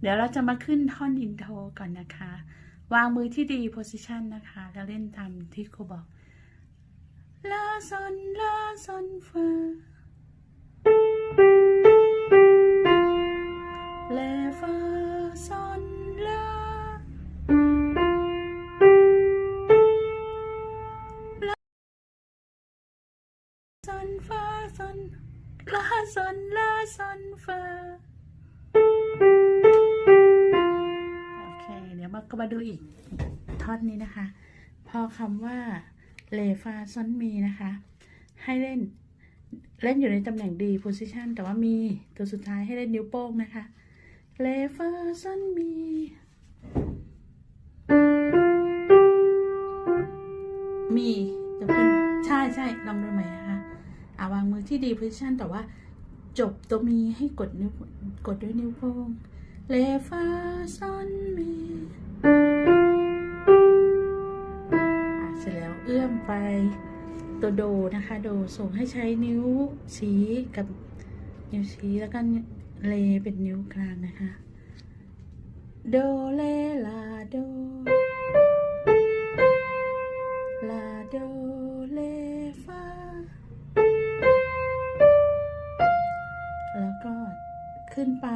เดี๋ยวเราจะมาขึ้นท่อนอินโทรก่อนนะคะ วางมือที่ดี position นะคะ แล้วเล่นตามที่ครูบอกลาซอนลาซอนฟาเลฟาซอนลาซอนฟาซอนลาซอนลาซอนฟา ก็มาดูอีกท่อนนี้นะคะ พอคำว่าเลฟาซอนมีนะคะ ให้เล่นเล่นอยู่ในตำแหน่งดี position แต่ว่ามีตัวสุดท้ายให้เล่นนิ้วโป้งนะคะเลฟาซอนมีมีจะเป็นใช่ใช่ลองดูใหม่นะคะอาวางมือที่ดี position แต่ว่าจบตัวมีให้กดนิ้วกดด้วยนิ้วโป้ง เลฟาซอนมีอะเสร็จแล้วเอื้อมไปตัวโดนะคะ โดส่งให้ใช้นิ้วชี้กับนิ้วชี้แล้วก็เลเป็นนิ้วกลางนะคะ โดเลลาโดลาโดเลฟาแล้วก็ขึ้นไป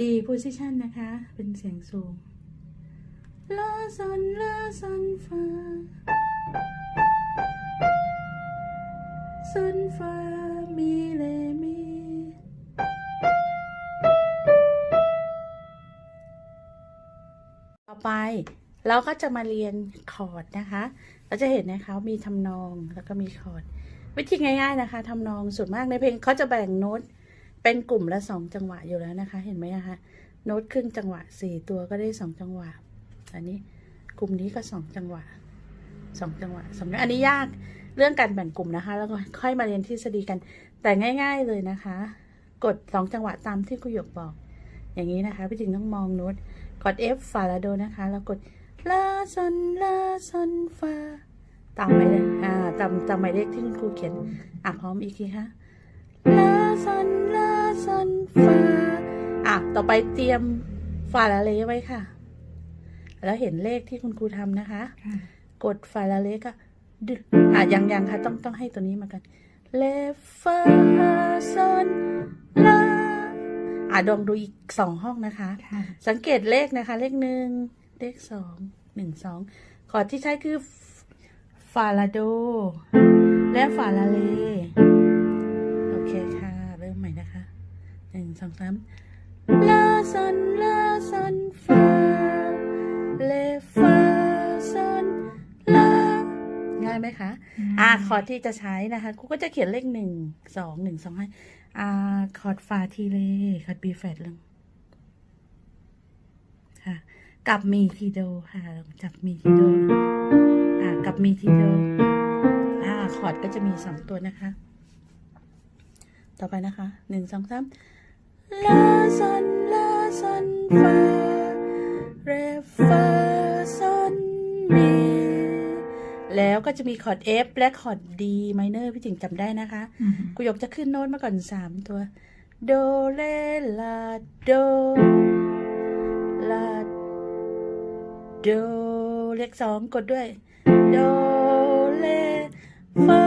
ดี position นะคะ เป็นเสียงสูงลาซอนลาซอนฟาซอนฟามีเลมีต่อไปเราก็จะมาเรียนคอร์ดนะคะ เราจะเห็นนะคะมีทำนองแล้วก็มีคอร์ด วิธีง่ายๆนะคะทำนองส่วนมากในเพลงเขาจะแบ่งโน้ต เป็นกลุ่มละสองจังหวะอยู่แล้วนะคะ เห็นไหมนะคะ โน้ตครึ่งจังหวะสี่ตัวก็ได้สองจังหวะ อันนี้กลุ่มนี้ก็สองจังหวะสองจังหวะสำคัญอันนี้ยากเรื่องการแบ่งกลุ่มนะคะ แล้วก็ค่อยมาเรียนทฤษฎีกัน แต่ง่าย ๆเลยนะคะ กดสองจังหวะตามที่ครูหยกบอก อย่างนี้นะคะพี่จิงต้องมองโน้ตกด F ฟาลาโดนะคะ แล้วกดลาซอนลาซอนฟาตามหมายเลขอ่าตามตามหมายเลขที่คุณครูเขียนอะพร้อมอีกทีค่ะลา ฟาอะ ต่อไปเตรียมฟาลาเลไว้ค่ะ แล้วเห็นเลขที่คุณครูทำนะคะ กดฟาลาเลก็ดึอะยังยังค่ะ ต้องต้องให้ตัวนี้มากันเลฟาซอนลาอะลองดูอีกสองห้องนะคะค่ะสังเกตเลขนะคะ เลขหนึ่งเลขสองหนึ่งสองคอร์ดที่ใช้คือฟาลาโด และฟาลาเล หนึ่งสองสามลาซอนลาซอนฟาเลฟาซอนลาง่ายไหมคะ อ่าคอร์ดที่จะใช้นะคะกูก็จะเขียนเลขหนึ่งสองหนึ่งสองให้อ่าคอร์ดฟาทีเลคอร์ดบีแฟดลงค่ะกับมีทีโดค่ะจับมีทีโดอ่ากับมีทีโดอ่าคอร์ดก็จะมีสองตัวนะคะ ต่อไปนะคะหนึ่งสองสาม ลาซอนลาซอนฟาเรฟาซอนมีแล้วก็จะมีคอร์ด F และคอร์ด D minor พี่จิงจำได้นะคะอืมกูยกจะขึ้นโน้ตมาก่อนสามตัว โดเลลาโดลาโดเลขสองกดด้วย โดเลฟา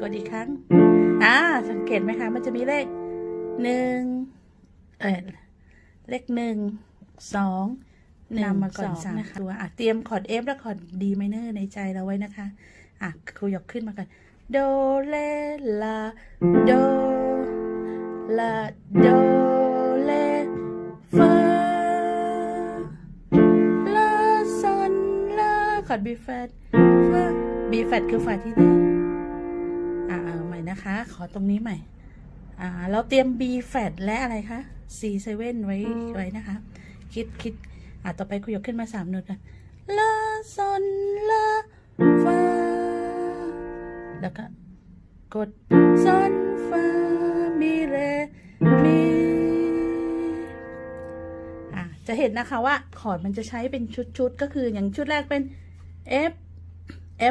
กดอีกครั้ง อ่า สังเกตไหมคะ มันจะมีเลข หนึ่งเออเลขหนึ่งสองหนึ่งมาก่อนสามตัวอะเตรียมคอร์ด F และคอร์ด D minor ในใจเราไว้นะคะ อะครูยกขึ้นมากันโดเลลาโดลาโดเลฟาลาซอนลาคอร์ดบีแฟดฟาบีแฟดคือฝาที่หนึ่งอ่าเอาใหม่นะคะ ขอตรงนี้ใหม่ อ่า เราเตรียม B flat และอะไรคะ C 7ไว้ไว้นะคะ คิดคิดอ่าต่อไปคุยกขึ้นมาสามโน้ตกันลาซอนลาฟาแล้วก็กดซอนฟามีเรมีอะจะเห็นนะคะว่าคอร์ดมันจะใช้เป็นชุดๆ ก็คืออย่างชุดแรกเป็น F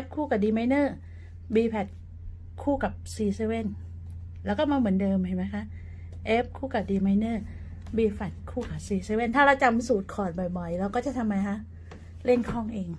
F คู่กับ D minor B pad คู่กับ C 7 แล้วก็มาเหมือนเดิมเห็นไหมคะ F คู่กับ D minor B flat คู่กับ C7 ถ้าเราจำสูตรคอร์ดบ่อยๆ เราก็จะทำไมคะ เล่นคล่องเอง